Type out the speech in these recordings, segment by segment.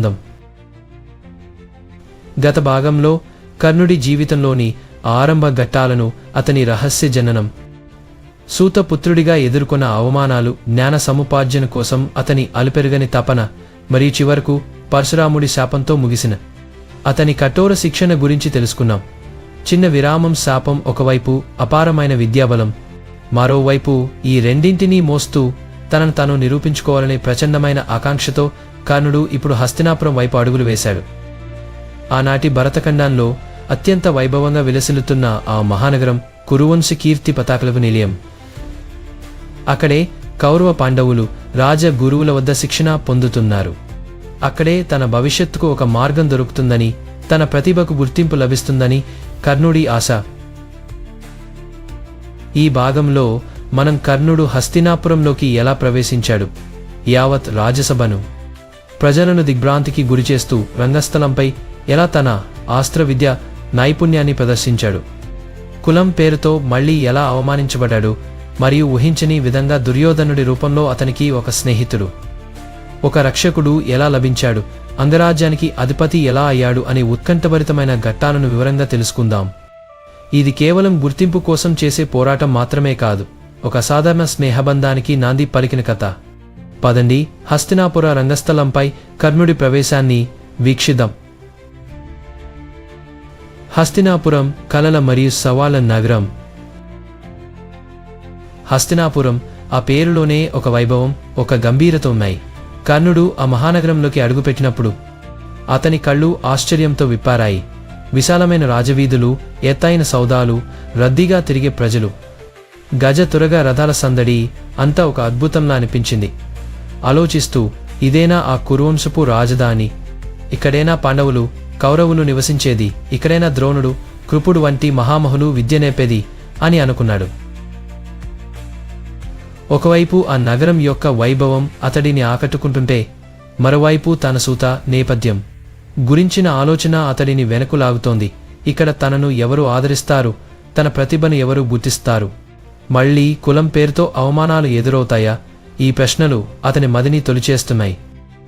అందం గత భాగంలో కర్ణుడి జీవితంలోని ఆరంభ ఘట్టాలను అతని రహస్య జననం సూతపుత్రుడిగా ఎదుర్కొన్న అవమానాలు జ్ఞాన సముపార్జన కోసం అతని అలుపెరుగని తపన మరియు చివరకు పరశురాముడి శాపంతో ముగిసిన. అతని కఠోర శిక్షణ గురించి తెలుసుకున్నాం. చిన్న విరామం శాపం ఒకవైపు అపారమైన విద్యాబలం మరోవైపు ఈ రెండింటినీ మోస్తూ తనను తాను నిరూపించుకోవాలనే ప్రచండమైన ఆకాంక్షతో కర్ణుడు ఇప్పుడు హస్తినాపురం వైపు అడుగులు వేశాడు. ఆనాటి భరతఖండంలో అత్యంత వైభవంగా విలసిల్లుతున్న ఆ మహానగరం కురువంశ కీర్తి పతాకలకు నిలయం. అక్కడే కౌరవ పాండవులు రాజ గురువుల వద్ద శిక్షణ పొందుతున్నారు. అక్కడే తన భవిష్యత్తుకు ఒక మార్గం దొరుకుతుందని తన ప్రతిభకు గుర్తింపు లభిస్తుందని కర్ణుడి ఆశ. ఈ భాగంలో మనం కర్ణుడు హస్తినాపురంలోకి ఎలా ప్రవేశించాడు? యావత్ రాజసభను ప్రజలను దిగ్భ్రాంతికి గురిచేస్తూ రంగస్థలంపై ఎలా తన ఆస్త్ర విద్య నైపుణ్యాన్ని ప్రదర్శించాడు? కులం పేరుతో మళ్ళీ ఎలా అవమానించబడ్డాడు? మరియు ఊహించని విధంగా దుర్యోధనుడి రూపంలో అతనికి ఒక స్నేహితుడు. ఒక రక్షకుడు ఎలా లభించాడు? అంగరాజ్యానికి అధిపతి ఎలా అయ్యాడు? అనే ఉత్కంఠభరితమైన ఘట్టాలను వివరంగా తెలుసుకుందాం. ఇది కేవలం గుర్తింపు కోసం చేసే పోరాటం మాత్రమే కాదు. ఒక సాధారణ స్నేహబంధానికి నాంది పలికిన కథ. పదండి హస్తినాపుర రంగస్థలంపై కర్ణుడి ప్రవేశాన్ని వీక్షిద్దాం. హస్తినాపురం కలల మరియు సవాల నగరం. హస్తినాపురం ఆ పేరులోనే ఒక వైభవం ఒక గంభీరత ఉన్నాయి. కర్ణుడు ఆ మహానగరంలోకి అడుగుపెట్టినప్పుడు అతని కళ్ళు ఆశ్చర్యంతో విప్పారాయి. విశాలమైన రాజవీధులు ఎత్తైన సౌదాలు రద్దీగా తిరిగే ప్రజలు. గజ తురగ రథాల సందడి అంతా ఒక అద్భుతంలా అనిపించింది. ఆలోచిస్తూ ఇదేనా ఆ కురువంశపు రాజధాని? ఇక్కడేనా పాండవులు కౌరవులు నివసించేది? ఇక్కడైనా ద్రోణుడు కృపుడు వంటి మహామహులు విద్య నేపేది? అని అనుకున్నాడు. ఒకవైపు ఆ నగరం యొక్క వైభవం అతడిని ఆకట్టుకుంటుంటే మరోవైపు తన సూత నేపథ్యం. గురించిన ఆలోచన అతడిని వెనకు లాగుతోంది ఇక్కడ తనను ఎవరు ఆదరిస్తారు? తన ప్రతిభను ఎవరు గుర్తిస్తారు మళ్ళీ కులం పేరుతో అవమానాలు ఎదురవుతాయా? ఈ ప్రశ్నలు అతని మదిని తొలిచేస్తున్నాయి.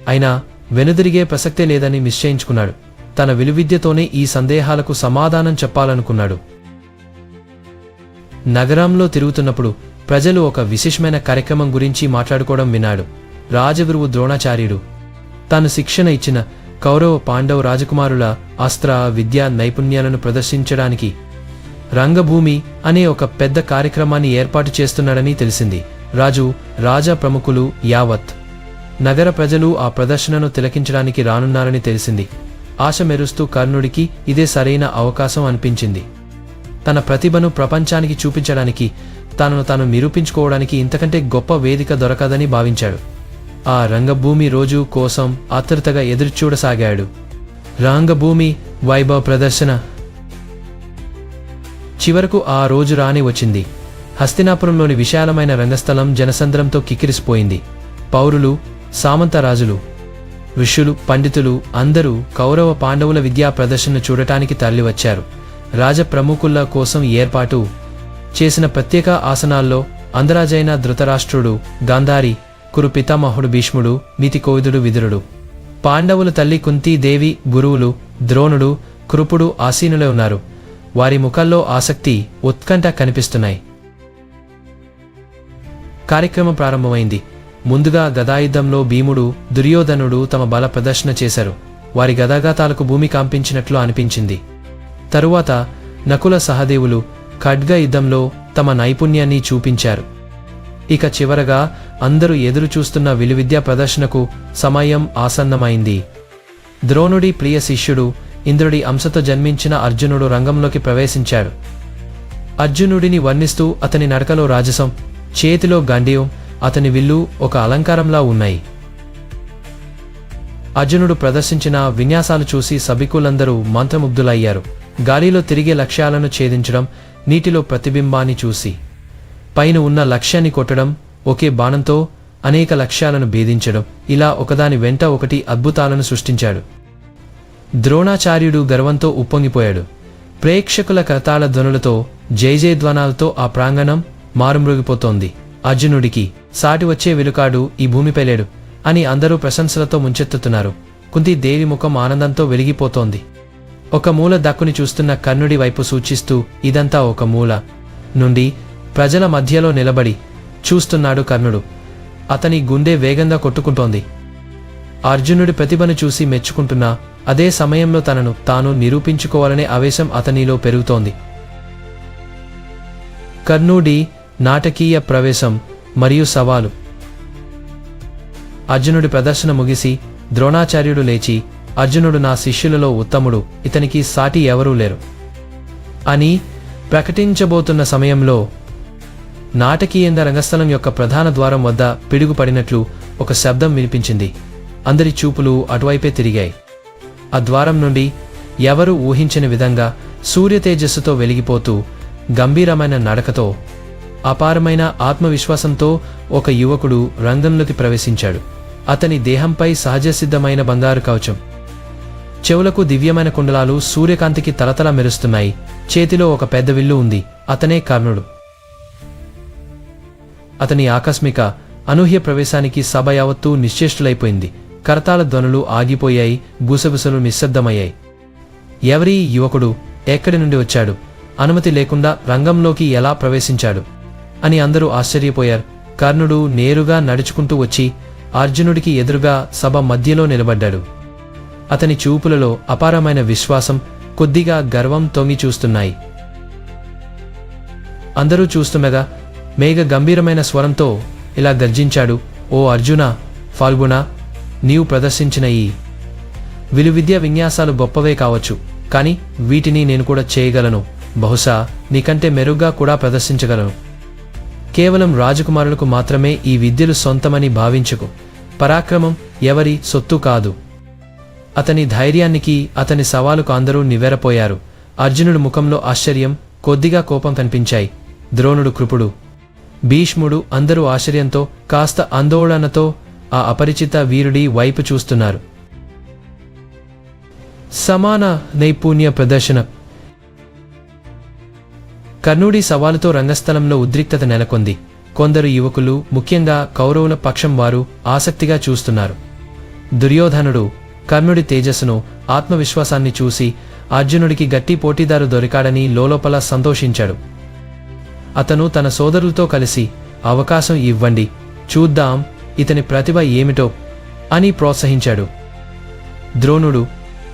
అయినా వెనుదిరిగే ప్రసక్తే లేదని నిశ్చయించుకున్నాడు. తన విలువిద్యతోనే ఈ సందేహాలకు సమాధానం చెప్పాలనుకున్నాడు. నగరంలో తిరుగుతున్నప్పుడు ప్రజలు ఒక విశేషమైన కార్యక్రమం గురించి మాట్లాడుకోవడం విన్నాడు. రాజగురువు ద్రోణాచార్యుడు. తాను శిక్షణ ఇచ్చిన కౌరవ పాండవ రాజకుమారుల అస్త్ర విద్యా నైపుణ్యాలను ప్రదర్శించడానికి రంగభూమి అనే ఒక పెద్ద కార్యక్రమాన్ని ఏర్పాటు చేస్తున్నాడని తెలిసింది. రాజు రాజా ప్రముఖులు యావత్. నగర ప్రజలు ఆ ప్రదర్శనను తిలకించడానికి రానున్నారని తెలిసింది. ఆశ మెరుస్తూ కర్ణుడికి ఇదే సరైన అవకాశం అనిపించింది. తన ప్రతిభను ప్రపంచానికి చూపించడానికి తనను తాను నిరూపించుకోవడానికి ఇంతకంటే గొప్ప వేదిక దొరకదని భావించాడు. ఆ రంగభూమి రోజు కోసం ఆతృతగా ఎదురుచూడసాగాడు. రంగభూమి వైభవ ప్రదర్శన. చివరకు ఆ రోజు రాని వచ్చింది. హస్తినాపురంలోని విశాలమైన రంగస్థలం జనసంద్రంతో కిక్కిరిసిపోయింది. పౌరులు సామంతరాజులు ఋషులు పండితులు అందరూ కౌరవ పాండవుల విద్యా ప్రదర్శన చూడటానికి తరలివచ్చారు. రాజప్రముఖుల కోసం ఏర్పాటు చేసిన ప్రత్యేక ఆసనాల్లో అందరాజైన ధృతరాష్ట్రుడు గాంధారి కురు పితామహుడు భీష్ముడు నీతి కోవిదుడు విదురుడు. పాండవుల తల్లి కుంతీదేవి గురువులు ద్రోణుడు కృపుడు ఆసీనులే ఉన్నారు. వారి ముఖాల్లో ఆసక్తి ఉత్కంఠ కనిపిస్తున్నాయి. కార్యక్రమం ప్రారంభమైంది. ముందుగా గదాయుద్ధంలో భీముడు దుర్యోధనుడు తమ బల ప్రదర్శన చేశారు. వారి గదాఘాతాలకు భూమి కాంపించినట్లు అనిపించింది. తరువాత నకుల సహదేవులు ఖడ్గ యుద్ధంలో తమ నైపుణ్యాన్ని చూపించారు. ఇక చివరగా అందరూ ఎదురు చూస్తున్న విలువిద్యా ప్రదర్శనకు సమయం ఆసన్నమైంది. ద్రోణుడి ప్రియ శిష్యుడు ఇంద్రుడి అంశతో జన్మించిన అర్జునుడు రంగంలోకి ప్రవేశించాడు. అర్జునుడిని వర్ణిస్తూ అతని నడకలో రాజసం చేతిలో గండియం అతని విల్లు ఒక అలంకారంలా ఉన్నాయి. అర్జునుడు ప్రదర్శించిన విన్యాసాలు చూసి సభికులందరూ మంత్రముగ్ధులయ్యారు. గాలిలో తిరిగే లక్ష్యాలను ఛేదించడం నీటిలో ప్రతిబింబాన్ని చూసి పైన ఉన్న లక్ష్యాన్ని కొట్టడం ఒకే బాణంతో అనేక లక్ష్యాలను భేదించడం ఇలా ఒకదాని వెంట ఒకటి అద్భుతాలను సృష్టించాడు. ద్రోణాచార్యుడు గర్వంతో ఉప్పొంగిపోయాడు. ప్రేక్షకుల కరతాళ ధ్వనులతో జయజయధ్వనాలతో ఆ ప్రాంగణం మారుమ్రోగిపోతోంది. అర్జునుడికి సాటి వచ్చే వెలుకాడు ఈ భూమిపై లేడు అని అందరూ ప్రశంసలతో ముంచెత్తుతున్నారు. కుంతి దేవి ముఖం ఆనందంతో వెలిగిపోతోంది. ఒక మూల దక్కుని చూస్తున్న కర్ణుడి వైపు సూచిస్తూ ఇదంతా ఒక మూల నుండి ప్రజల మధ్యలో నిలబడి చూస్తున్నాడు కర్ణుడు. అతని గుండె వేగంగా కొట్టుకుంటోంది. అర్జునుడి ప్రతిభను చూసి మెచ్చుకుంటున్నా అదే సమయంలో తనను తాను నిరూపించుకోవాలనే ఆవేశం అతనిలో పెరుగుతోంది. కర్ణుడి నాటకీయ ప్రవేశం మరియు సవాలు. అర్జునుడి ప్రదర్శన ముగిసి ద్రోణాచార్యుడు లేచి అర్జునుడు నా శిష్యులలో ఉత్తముడు ఇతనికి సాటి ఎవరూ లేరు. అని ప్రకటించబోతున్న సమయంలో నాటకీయంద రంగస్థలం యొక్క ప్రధాన ద్వారం వద్ద పిడుగుపడినట్లు ఒక శబ్దం వినిపించింది. అందరి చూపులు అటువైపే తిరిగాయి. ఆ ద్వారం నుండి ఎవరు ఊహించని విధంగా సూర్య తేజస్సుతో వెలిగిపోతూ గంభీరమైన నడకతో అపారమైన ఆత్మవిశ్వాసంతో ఒక యువకుడు రంగంలోకి ప్రవేశించాడు. అతని దేహంపై సహజసిద్ధమైన బంగారు కవచం. చెవులకు దివ్యమైన కుండలాలు సూర్యకాంతికి తలతల మెరుస్తున్నాయి. చేతిలో ఒక పెద్ద విల్లు ఉంది. అతనే కర్ణుడు. అతని ఆకస్మిక అనూహ్య ప్రవేశానికి సభ యావత్తూ నిశ్చేష్టులైపోయింది. కరతాళ ధ్వనులు ఆగిపోయాయి. గుసగుసలు నిశ్శబ్దమయ్యాయి. ఎవరీ యువకుడు ఎక్కడి నుండి వచ్చాడు? అనుమతి లేకుండా రంగంలోకి ఎలా ప్రవేశించాడు? అని అందరూ ఆశ్చర్యపోయారు. కర్ణుడు నేరుగా నడుచుకుంటూ వచ్చి అర్జునుడికి ఎదురుగా సభ మధ్యలో నిలబడ్డాడు. అతని చూపులలో అపారమైన విశ్వాసం కొద్దిగా గర్వం తొంగి చూస్తున్నాయి. అందరూ చూస్తుండగా మేఘ గంభీరమైన స్వరంతో ఇలా గర్జించాడు ఓ అర్జున ఫాల్గుణ నీవు ప్రదర్శించిన ఈ విలువిద్య విన్యాసాలు గొప్పవే కావచ్చు కానీ వీటిని నేను కూడా చేయగలను. బహుశా నీకంటే మెరుగ్గా కూడా ప్రదర్శించగలను. కేవలం రాజకుమారులకు మాత్రమే ఈ విద్యలు సొంతమని భావించకు. పరాక్రమం ఎవరి సొత్తు కాదు. అతని ధైర్యానికి అతని సవాలుకు అందరూ నివ్వెరపోయారు. అర్జునుడు ముఖంలో ఆశ్చర్యం కొద్దిగా కోపం కనిపించాయి. ద్రోణుడు కృపుడు. భీష్ముడు అందరూ ఆశ్చర్యంతో కాస్త ఆందోళనతో ఆ అపరిచిత వీరుడి వైపు చూస్తున్నారు. సమాన నైపుణ్య ప్రదర్శన. కర్ణుడి సవాలుతో రంగస్థలంలో ఉద్రిక్తత నెలకొంది. కొందరు యువకులు ముఖ్యంగా కౌరవుల పక్షం వారు ఆసక్తిగా చూస్తున్నారు. దుర్యోధనుడు కర్ణుడి తేజస్సును ఆత్మవిశ్వాసాన్ని చూసి అర్జునుడికి గట్టి పోటీదారు దొరికాడని లోలోపల సంతోషించాడు. అతను తన సోదరులతో కలిసి అవకాశం ఇవ్వండి చూద్దాం ఇతని ప్రతిభ ఏమిటో అని ప్రోత్సహించాడు. ద్రోణుడు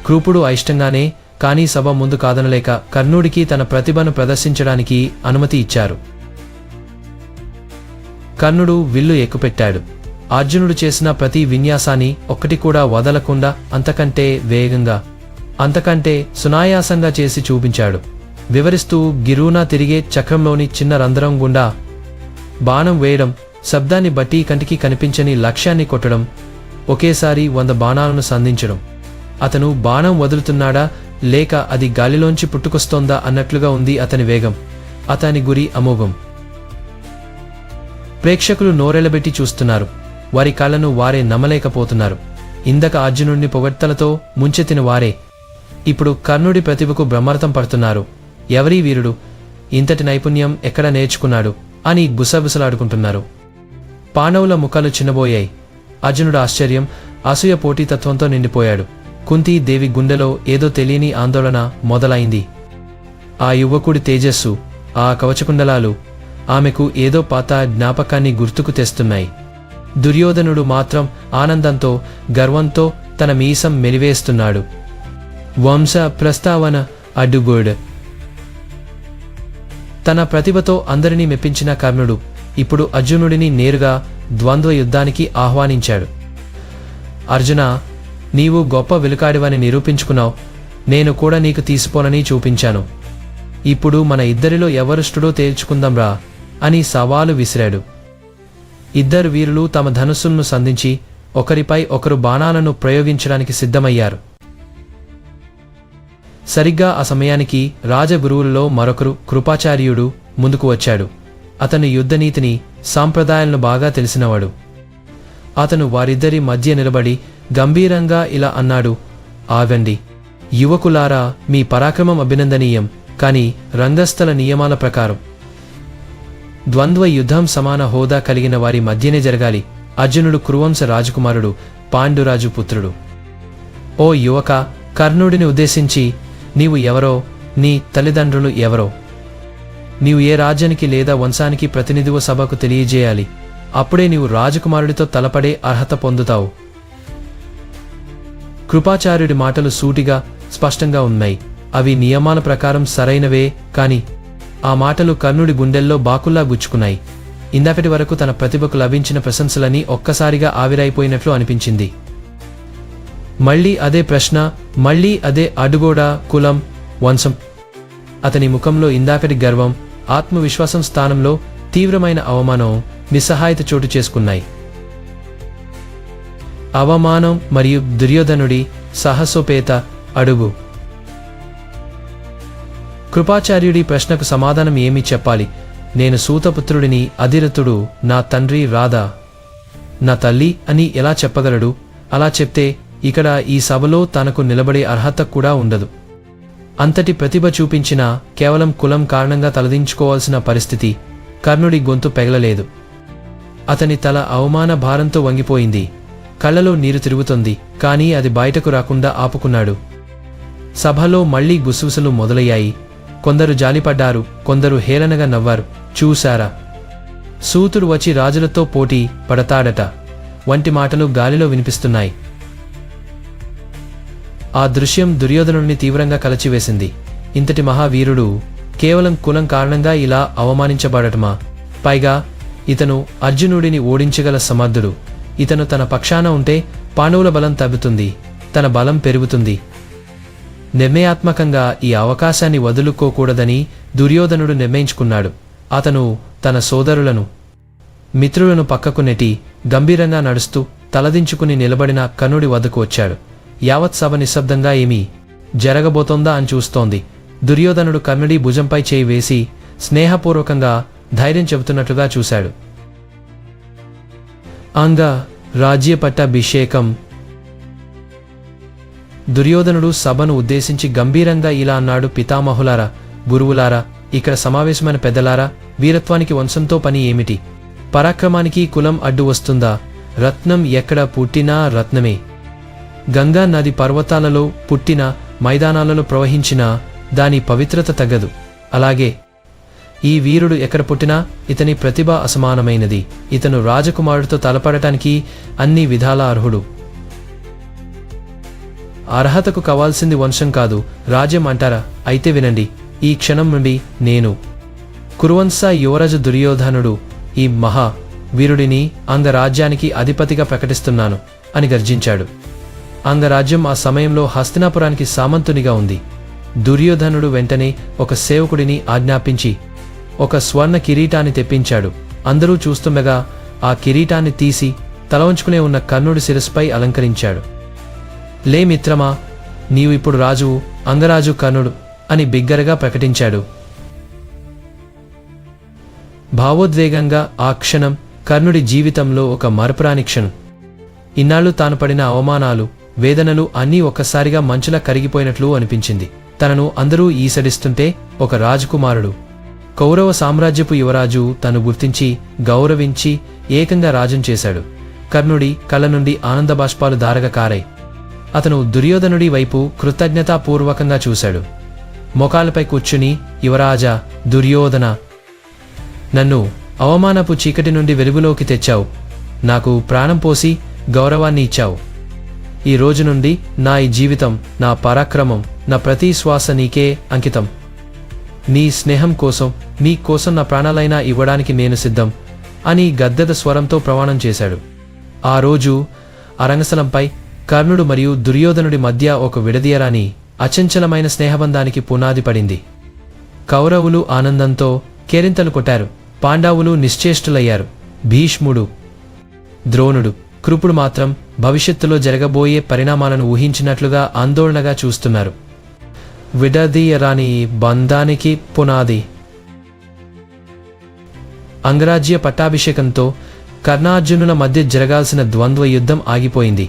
కృపుడు అయిష్టంగానే కానీ సభ ముందు కాదనలేక కర్ణుడికి తన ప్రతిభను ప్రదర్శించడానికి అనుమతి ఇచ్చారు. కర్ణుడు విల్లు ఎక్కుపెట్టాడు. అర్జునుడు చేసిన ప్రతి విన్యాసాన్ని ఒక్కటి కూడా వదలకుండా అంతకంటే వేగంగా అంతకంటే సునాయాసంగా చేసి చూపించాడు. వివరిస్తూ గిరునా తిరిగే చక్రంలోని చిన్న రంధ్రం గుండా బాణం వేయడం శబ్దాన్ని బట్టి కంటికి కనిపించని లక్ష్యాన్ని కొట్టడం ఒకేసారి వంద బాణాలను సంధించడం. అతను బాణం వదులుతున్నాడా లేక అది గాలిలోంచి పుట్టుకొస్తోందా అన్నట్లుగా ఉంది అతని వేగం అతని గురి అమోఘం. ప్రేక్షకులు నోరెలబెట్టి చూస్తున్నారు వారి కళ్ళను వారే నమ్మలేకపోతున్నారు ఇందక అర్జునుడిని పొగడ్తలతో ముంచెత్తిన వారే ఇప్పుడు కర్ణుడి ప్రతిభకు బ్రహ్మార్థం పడుతున్నారు. ఎవరీ వీరుడు ఇంతటి నైపుణ్యం ఎక్కడ నేర్చుకున్నాడు అని గుసగుసలాడుకుంటున్నారు పాండవుల ముఖాలు చిన్నబోయాయి. అర్జునుడు ఆశ్చర్యం అసూయ పోటీతత్వంతో నిండిపోయాడు. కుంతీదేవి గుండెలో ఏదో తెలియని ఆందోళన మొదలైంది. ఆ యువకుడి తేజస్సు ఆ కవచకుండలాలు ఆమెకు ఏదో పాత జ్ఞాపకాన్ని గుర్తుకు తెస్తున్నాయి. దుర్యోధనుడు మాత్రం ఆనందంతో గర్వంతో తన మీసం మెలివేస్తున్నాడు. వంశ ప్రస్తావన అడ్డుగోడ్. తన ప్రతిభతో అందరినీ మెప్పించిన కర్ణుడు ఇప్పుడు అర్జునుడిని నేరుగా ద్వంద్వ యుద్ధానికి ఆహ్వానించాడు. అర్జున నీవు గొప్ప వెలుకాడివని నిరూపించుకున్నావు. నేను కూడా నీకు తీసిపోనని చూపించాను. ఇప్పుడు మన ఇద్దరిలో ఎవరిష్టుడో తేల్చుకుందాంరా అని సవాలు విసిరాడు. ఇద్దరు వీరులు తమ ధనుస్సులను సంధించి ఒకరిపై ఒకరు బాణాలను ప్రయోగించడానికి సిద్ధమయ్యారు. సరిగ్గా ఆ సమయానికి రాజగురువుల్లో మరొకరు కృపాచార్యుడు ముందుకు వచ్చాడు. అతను యుద్ధనీతిని సాంప్రదాయాలను బాగా తెలిసినవాడు. అతను వారిద్దరి మధ్య నిలబడి గంభీరంగా ఇలా అన్నాడు ఆగండి. యువకులారా మీ పరాక్రమం అభినందనీయం కాని రంగస్థల నియమాల ప్రకారం. ద్వంద్వ యుద్ధం సమాన హోదా కలిగిన వారి మధ్యనే జరగాలి. అర్జునుడు కురువంశ రాజకుమారుడు పాండురాజు పుత్రుడు. ఓ యువక కర్ణుడిని ఉద్దేశించి నీవు ఎవరో నీ తల్లిదండ్రులు ఎవరో? నీవు ఏ రాజ్యానికి లేదా వంశానికి ప్రతినిధివ సభకు తెలియజేయాలి. అప్పుడే నీవు రాజకుమారుడితో తలపడే అర్హత పొందుతావు. కృపాచార్యుడి మాటలు సూటిగా స్పష్టంగా ఉన్నాయి. అవి నియమాల ప్రకారం సరైనవే కాని ఆ మాటలు కర్ణుడి గుండెల్లో బాకుల్లా గుచ్చుకున్నాయి. ఇందాకటి వరకు తన ప్రతిభకు లభించిన ప్రశంసలని ఒక్కసారిగా ఆవిరైపోయినట్లు అనిపించింది. మళ్ళీ అదే ప్రశ్న మళ్ళీ అదే అడుగోడ కులం వంశం? అతని ముఖంలో ఇందాకటి గర్వం ఆత్మవిశ్వాసం స్థానంలో తీవ్రమైన అవమానం నిస్సహాయత చోటు చేసుకున్నాయి. అవమానం మరియు దుర్యోధనుడి సాహసోపేత అడుగు. కృపాచార్యుడి ప్రశ్నకు సమాధానం ఏమి చెప్పాలి? నేను సూతపుత్రుడిని అధిరథుడు నా తండ్రి రాధా నా తల్లి అని ఎలా చెప్పగలడు? అలా చెప్తే ఇక్కడ ఈ సభలో తనకు నిలబడే అర్హత కూడా ఉండదు. అంతటి ప్రతిభ చూపించినా కేవలం కులం కారణంగా తలదించుకోవాల్సిన పరిస్థితి కర్ణుడి గొంతు పెగలలేదు. అతని తల అవమాన భారంతో వంగిపోయింది. కళ్ళలో నీరు తిరుగుతుంది కానీ అది బయటకు రాకుండా ఆపుకున్నాడు. సభలో మళ్ళీ గుసగుసలు మొదలయ్యాయి. కొందరు జాలిపడ్డారు కొందరు హేళనగా నవ్వారు. చూశారా? సూతుడు వచ్చి రాజులతో పోటీ పడతాడట. వంటి మాటలు గాలిలో వినిపిస్తున్నాయి. ఆ దృశ్యం దుర్యోధనుడిని తీవ్రంగా కలచివేసింది. ఇంతటి మహావీరుడు కేవలం కులం కారణంగా ఇలా అవమానించబడటమా? పైగా ఇతను అర్జునుడిని ఓడించగల సమర్థుడు. ఇతను తన పక్షాన ఉంటే పాండవుల బలం తగ్గుతుంది తన బలం పెరుగుతుంది. నిర్ణయాత్మకంగా ఈ అవకాశాన్ని వదులుకోకూడదని దుర్యోధనుడు నిర్ణయించుకున్నాడు. అతను తన సోదరులను మిత్రులను పక్కకు నెట్టి గంభీరంగా నడుస్తూ తలదించుకుని నిలబడిన కనుడి వద్దకు వచ్చాడు. యావత్ సభ నిశ్శబ్దంగా ఏమీ జరగబోతోందా అని చూస్తోంది. దుర్యోధనుడు కర్ణుడి భుజంపై చేయి వేసి స్నేహపూర్వకంగా ధైర్యం చెబుతున్నట్లుగా చూశాడు. అంగ రాజ్య పట్టాభిషేకం దుర్యోధనుడు సభను ఉద్దేశించి గంభీరంగా ఇలా అన్నాడు పితామహులారా గురువులారా ఇక్కడ సమావేశమైన పెద్దలారా వీరత్వానికి వంశంతో పని ఏమిటి? పరాక్రమానికి కులం అడ్డు వస్తుందా? రత్నం ఎక్కడ పుట్టినా రత్నమే. గంగా నది పర్వతాలలో పుట్టిన మైదానాలలో ప్రవహించినా దాని పవిత్రత తగ్గదు అలాగే ఈ వీరుడు ఎక్కడ పుట్టినా ఇతని ప్రతిభ అసమానమైనది. ఇతను రాజకుమారుడితో తలపడటానికి అన్ని విధాల అర్హుడు. అర్హతకు కావాల్సింది వంశం కాదు రాజ్యం అంటారా? అయితే వినండి ఈ క్షణం నుండి నేను. కురువంశ యువరాజు దుర్యోధనుడు ఈ మహా వీరుడిని అంగరాజ్యానికి అధిపతిగా ప్రకటిస్తున్నాను అని గర్జించాడు. అంగరాజ్యం ఆ సమయంలో హస్తినాపురానికి సామంతునిగా ఉంది. దుర్యోధనుడు వెంటనే ఒక సేవకుడిని ఆజ్ఞాపించి ఒక స్వర్ణ కిరీటాన్ని తెప్పించాడు. అందరూ చూస్తుండగా ఆ కిరీటాన్ని తీసి తల ఉంచుకునే ఉన్న కర్ణుడి శిరస్సుపై అలంకరించాడు. లే మిత్రమా నీవు ఇప్పుడు రాజువు అంగరాజు కర్ణుడు అని బిగ్గరగా ప్రకటించాడు. భావోద్వేగంగా ఆ క్షణం కర్ణుడి జీవితంలో ఒక మరపురాని క్షణం. ఇన్నాళ్ళు తాను పడిన అవమానాలు వేదనలు అన్నీ ఒక్కసారిగా మంచులా కరిగిపోయినట్లు అనిపించింది. తనను అందరూ ఈసడిస్తుంటే ఒక రాజకుమారుడు కౌరవ సామ్రాజ్యపు యువరాజు తను గుర్తించి గౌరవించి ఏకంగా రాజం చేశాడు. కర్ణుడి కళ్ళ నుండి ఆనంద బాష్పాలు కారై కారాయి. అతను దుర్యోధనుడి వైపు కృతజ్ఞతాపూర్వకంగా చూశాడు. మొకాలపై కూర్చుని యువరాజా దుర్యోధన నన్ను అవమానపు చీకటి నుండి వెలుగులోకి తెచ్చావు. నాకు ప్రాణం పోసి గౌరవాన్ని ఇచ్చావు. ఈ రోజు నుండి నా ఈ జీవితం నా పరాక్రమం నా ప్రతి శ్వాస నీకే అంకితం. నీ స్నేహం కోసం నీ కోసం నా ప్రాణాలైనా ఇవ్వడానికి నేను సిద్ధం అని గద్దెద స్వరంతో ప్రమాణం చేశాడు. ఆ రోజు అరంగసలంపై కర్ణుడు మరియు దుర్యోధనుడి మధ్య ఒక విడదీయరాని అచంచలమైన స్నేహబంధానికి పునాది పడింది. కౌరవులు ఆనందంతో కేరింతలు కొట్టారు. పాండవులు నిశ్చేష్టులయ్యారు. భీష్ముడు ద్రోణుడు కృపుడు మాత్రం భవిష్యత్తులో జరగబోయే పరిణామాలను ఊహించినట్లుగా ఆందోళనగా చూస్తున్నారు. విడదీయరాని బంధానికి పునాది. అంగరాజ్య పట్టాభిషేకంతో కర్ణార్జునుల మధ్య జరగాల్సిన ద్వంద్వ యుద్ధం ఆగిపోయింది.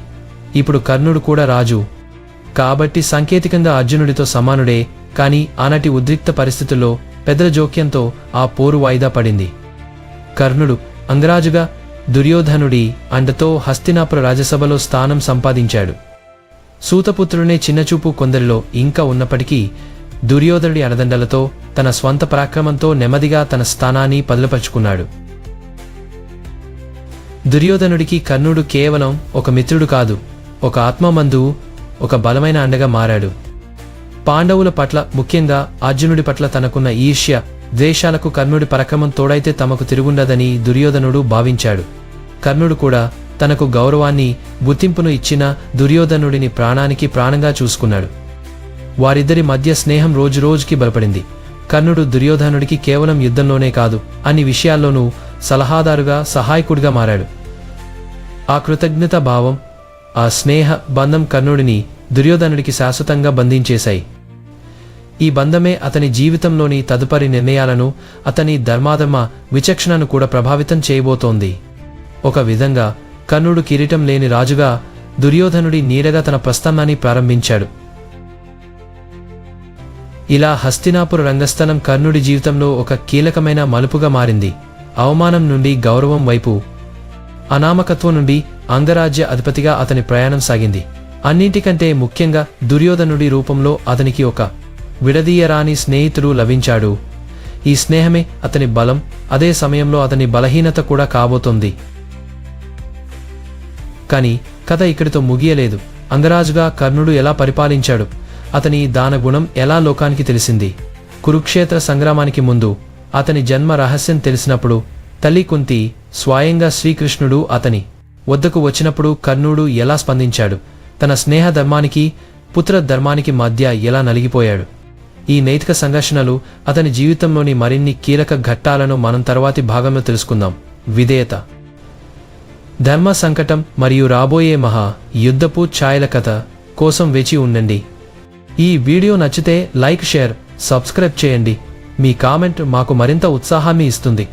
ఇప్పుడు కర్ణుడు కూడా రాజు. కాబట్టి సాంకేతికంగా అర్జునుడితో సమానుడే కానీ ఆనాటి ఉద్రిక్త పరిస్థితుల్లో పెద్దల జోక్యంతో ఆ పోరు వాయిదా పడింది. కర్ణుడు అంగరాజుగా దుర్యోధనుడి అండతో హస్తినాపుర రాజసభలో స్థానం సంపాదించాడు. సూతపుత్రునే చిన్నచూపు కొందరిలో ఇంకా ఉన్నప్పటికీ దుర్యోధనుడి అనదండలతో తన స్వంత పరాక్రమంతో నెమ్మదిగా తన స్థానాన్ని పదిలపరుచుకున్నాడు దుర్యోధనుడికి కర్ణుడు కేవలం ఒక మిత్రుడు కాదు ఒక ఆత్మమందు ఒక బలమైన అండగా మారాడు. పాండవుల పట్ల ముఖ్యంగా అర్జునుడి పట్ల తనకున్న ఈర్ష్య ద్వేషాలకు కర్ణుడి పరక్రమం తోడైతే తమకు తిరుగుండదని దుర్యోధనుడు భావించాడు. కర్ణుడు కూడా తనకు గౌరవాన్ని గుర్తింపును ఇచ్చిన దుర్యోధనుడిని ప్రాణానికి ప్రాణంగా చూసుకున్నాడు. వారిద్దరి మధ్య స్నేహం రోజురోజుకి బలపడింది. కర్ణుడు దుర్యోధనుడికి కేవలం యుద్ధంలోనే కాదు అన్ని విషయాల్లోనూ సలహాదారుగా సహాయకుడిగా మారాడు. ఆ కృతజ్ఞత భావం ఆ స్నేహ బంధం కర్ణుడిని దుర్యోధనుడికి శాశ్వతంగా బంధించేశాయి. ఈ బంధమే అతని జీవితంలోని తదుపరి నిర్ణయాలను అతని ధర్మాధర్మ విచక్షణను కూడా ప్రభావితం చేయబోతోంది. ఒక విధంగా కర్ణుడు కిరీటం లేని రాజుగా దుర్యోధనుడి నీడగా తన ప్రస్థానాన్ని ప్రారంభించాడు. ఇలా హస్తినాపుర రంగస్థలం కర్ణుడి జీవితంలో ఒక కీలకమైన మలుపుగా మారింది. అవమానం నుండి గౌరవం వైపు అనామకత్వం నుండి అంగరాజ్య అధిపతిగా అతని ప్రయాణం సాగింది. అన్నింటికంటే ముఖ్యంగా దుర్యోధనుడి రూపంలో అతనికి ఒక విడదీయరాని స్నేహితుడు లభించాడు. ఈ స్నేహమే అతని బలం అదే సమయంలో అతని బలహీనత కూడా కాబోతోంది. కాని కథ ఇక్కడితో ముగియలేదు. అంగరాజుగా కర్ణుడు ఎలా పరిపాలించాడు? అతని దాన గుణం ఎలా లోకానికి తెలిసింది? కురుక్షేత్ర సంగ్రామానికి ముందు అతని జన్మ రహస్యం తెలిసినప్పుడు తల్లి కుంతి స్వయంగా శ్రీకృష్ణుడు అతని వద్దకు వచ్చినప్పుడు కర్ణుడు ఎలా స్పందించాడు? తన స్నేహ ధర్మానికి పుత్ర ధర్మానికి మధ్య ఎలా నలిగిపోయాడు? ఈ నైతిక సంఘర్షణలు అతని జీవితంలోని మరిన్ని కీలక ఘట్టాలను మనం తర్వాతి భాగంలో తెలుసుకుందాం. విధేయత ధర్మ సంకటం మరియు రాబోయే మహా యుద్ధపు ఛాయల కథ కోసం వేచి ఉండండి. ఈ వీడియో నచ్చితే లైక్ షేర్ సబ్స్క్రైబ్ చేయండి. మీ కామెంట్ మాకు మరింత ఉత్సాహాన్ని ఇస్తుంది.